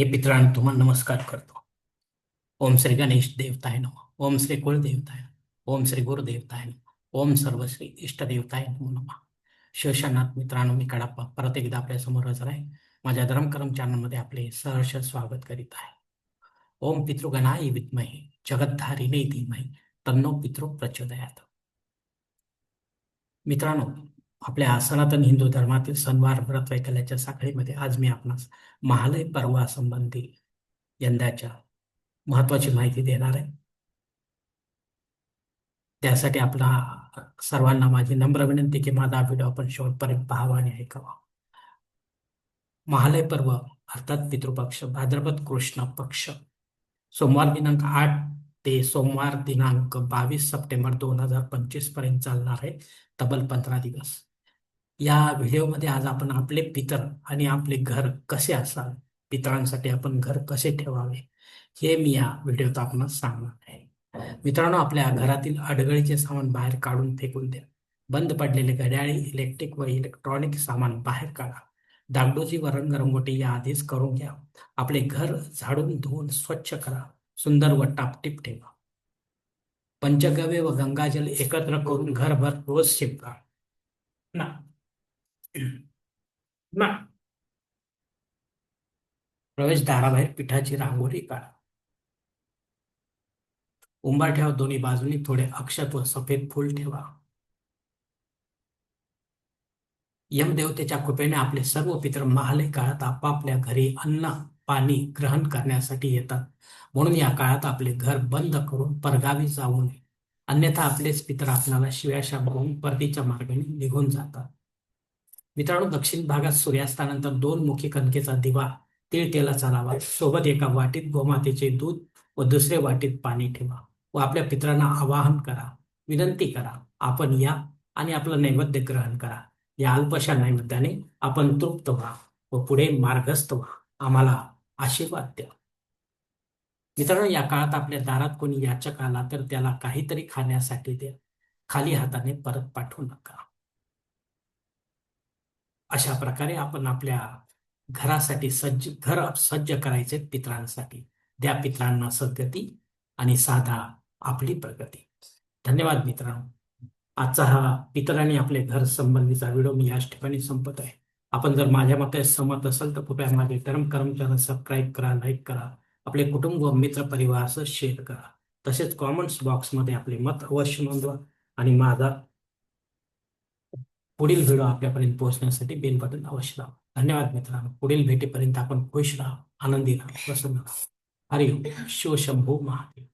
हे पितरांनो तुम्हाला नमस्कार करतो. ओम श्री गणेश देवताय नम. ओम श्री कुलदेवताय ओम श्री गुरुदेवताय नम. ओम सर्व श्री इष्टदेवताय नमो नम. शिवशनाथ मित्रांनो मी कडाप्पा परत एकदा आपल्यासमोर हजर आहे माझ्या धर्मकर्म चॅनलमध्ये आपले सहर्ष स्वागत करीत आहे. ओम पितृगणाय विद्महे जगद्धारिणे धीमहे तन्नो पितृ प्रचोदयात. मित्रांनो आपल्या सनातन हिंदू धर्मातील सणवार व्रत वैकल्याच्या साखळीमध्ये आज मी आपणास महालय पर्वासंबंधी यंदाच्या महत्वाची माहिती देणार आहे. त्यासाठी आपला सर्वांना माझी नम्र विनंती की माझा व्हिडिओ आपण शेवटपर्यंत पाहावा आणि ऐकावा. महालय पर्व अर्थात पितृपक्ष भाद्रपद कृष्ण पक्ष. सोमवार दिनांक आठ ते सोमवार दिनांक बावीस सप्टेंबर दोन हजार पंचवीसपर्यंत चालणार आहे तब्बल पंधरा दिवस. या व्हिडिओमध्ये आज आपण आपले पितर आणि आपले घर कसे असावे? पितरांसाठी आपण घर कसे ठेवावे? हे मी या व्हिडिओत आपण सांगणार आहे. मित्रांनो आपल्या घरातील अडगळीचे सामान बाहेर काढून फेकून द्या. बंद पडलेले घड्याळे इलेक्ट्रिक व इलेक्ट्रॉनिक सामान बाहेर काढा. डागडोजी व रंगरंगोटी या आधीच करून घ्या. आपले घर झाडून धुवून स्वच्छ करा. सुंदर व टापटीप ठेवा. पंचगव्य व गंगाजल एकत्र करून घरभर रोज शिंपडा ना. ना. प्रवेशद्वाराबाहेर पिठाची रांगोळी काढा. उंबरठ्यावर दोन्ही बाजूनी थोडे अक्षत व सफेद फूल ठेवा. यमदेवतेच्या कृपेने आपले सर्व पितर महालय काळात आपापल्या घरी अन्न पाणी ग्रहण करण्यासाठी येतात. म्हणून या काळात आपले घर बंद करून परगावी जाऊ नये. अन्यथा आपलेच पितर आपल्याला शिव्याशा बघून परतीच्या मार्गाने निघून जातात. मित्रांनो दक्षिण भागात सूर्यास्तानंतर दोन मुखी कणकेचा दिवा तीळ तेलाचा लावा. सोबत एका वाटीत गोमातेचे दूध व दुसऱ्या वाटीत पाणी ठेवा व आपल्या पितरांना आवाहन करा विनंती करा. आपण या आणि आपलं नैवेद्य ग्रहण करा. या अल्पशा नैवेद्याने आपण तृप्त व्हा व पुढे मार्गस्थ व्हा. आम्हाला आशीर्वाद द्या. मित्रांनो या काळात आपल्या दारात कोणी याचक आला तर त्याला काहीतरी खाण्यासाठी द्या. खाली हाताने परत पाठवू नका. अशा प्रकारे आपण आपल्या घरासाठी सज्ज घर सज्ज करायचे पित्रांसाठी. द्या पित्रांना सद्गती आणि साधा आपली प्रगती. धन्यवाद मित्रांनो. आजचा हा पितरांनी आपले घर संबंधीचा व्हिडिओ मी याच ठिकाणी संपत आहे. आपण जर माझ्या मते सहमत असाल तर कृपया माझे धर्म कर्म चॅनल सबस्क्राईब करा लाईक करा. आपले कुटुंब व मित्र परिवारासह शेअर करा. तसेच कॉमेंट्स बॉक्समध्ये आपले मत अवश्य नोंदवा आणि माझा पुढील व्हिडिओ आपल्यापर्यंत पोहोचण्यासाठी बेल बटन अवश्य दाबा धन्यवाद मित्रांनो. पुढील भेटीपर्यंत आपण खुश राहा आनंदी राहा प्रसन्न राहा. हरिओम. शिवशंभू महादेव.